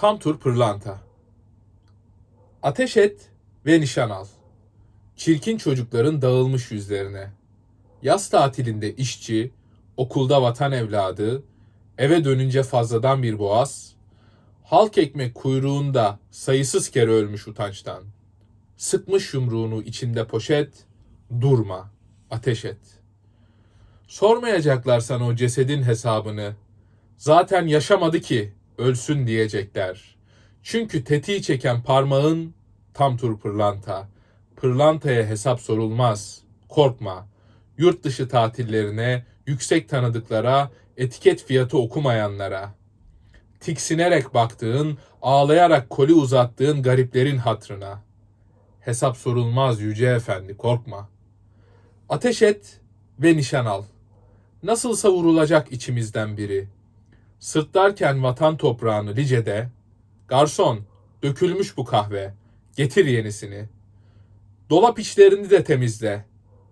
Tam tur pırlanta. Ateş et ve nişan al. Çirkin çocukların dağılmış yüzlerine. Yaz tatilinde işçi, okulda vatan evladı, eve dönünce fazladan bir boğaz, halk ekmek kuyruğunda sayısız kere ölmüş utançtan. Sıkmış yumruğunu içinde poşet, durma, ateş et. Sormayacaklar sana o cesedin hesabını. Zaten yaşamadı ki ölsün diyecekler. Çünkü tetiği çeken parmağın tam tur pırlanta. Pırlantaya hesap sorulmaz. Korkma. Yurt dışı tatillerine, yüksek tanıdıklara, etiket fiyatı okumayanlara. Tiksinerek baktığın, ağlayarak koli uzattığın gariplerin hatrına. Hesap sorulmaz yüce efendi, korkma. Ateş et ve nişan al. Nasılsa vurulacak içimizden biri. Sırtlarken vatan toprağını Lice'de, garson dökülmüş bu kahve, getir yenisini. Dolap içlerini de temizle,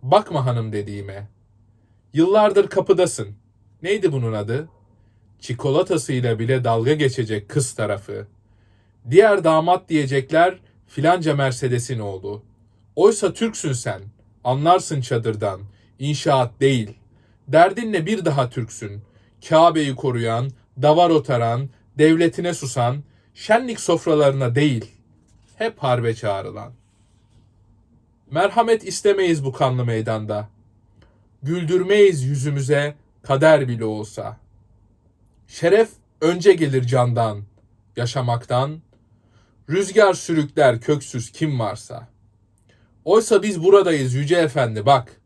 bakma hanım dediğime. Yıllardır kapıdasın, neydi bunun adı? Çikolatasıyla bile dalga geçecek kız tarafı. Diğer damat diyecekler filanca Mercedes'in oldu. Oysa Türksün sen, anlarsın çadırdan, inşaat değil. Derdinle bir daha Türksün. Kabe'yi koruyan, davar otaran, devletine susan, şenlik sofralarına değil, hep harbe çağrılan. Merhamet istemeyiz bu kanlı meydanda. Güldürmeyiz yüzümüze kader bile olsa. Şeref önce gelir candan, yaşamaktan. Rüzgar sürükler köksüz kim varsa. Oysa biz buradayız yüce efendi bak.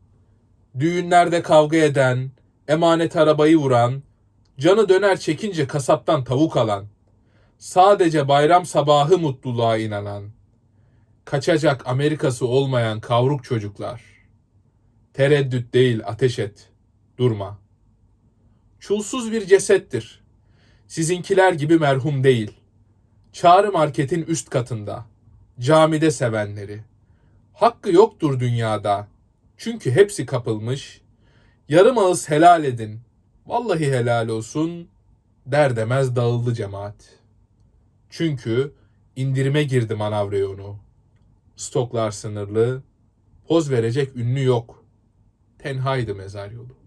Düğünlerde kavga eden, emanet arabayı vuran, canı döner çekince kasaptan tavuk alan, sadece bayram sabahı mutluluğa inanan, kaçacak Amerikası olmayan kavruk çocuklar. Tereddüt değil ateş et, durma. Çulsuz bir cesettir. Sizinkiler gibi merhum değil. Çağrı marketin üst katında, camide sevenleri. Hakkı yoktur dünyada. Çünkü hepsi kapılmış. Yarım ağız helal edin. Vallahi helal olsun. Der demez dağıldı cemaat. Çünkü indirime girdi manav reyonu. Stoklar sınırlı. Poz verecek ünlü yok. Tenhaydı mezar yolu.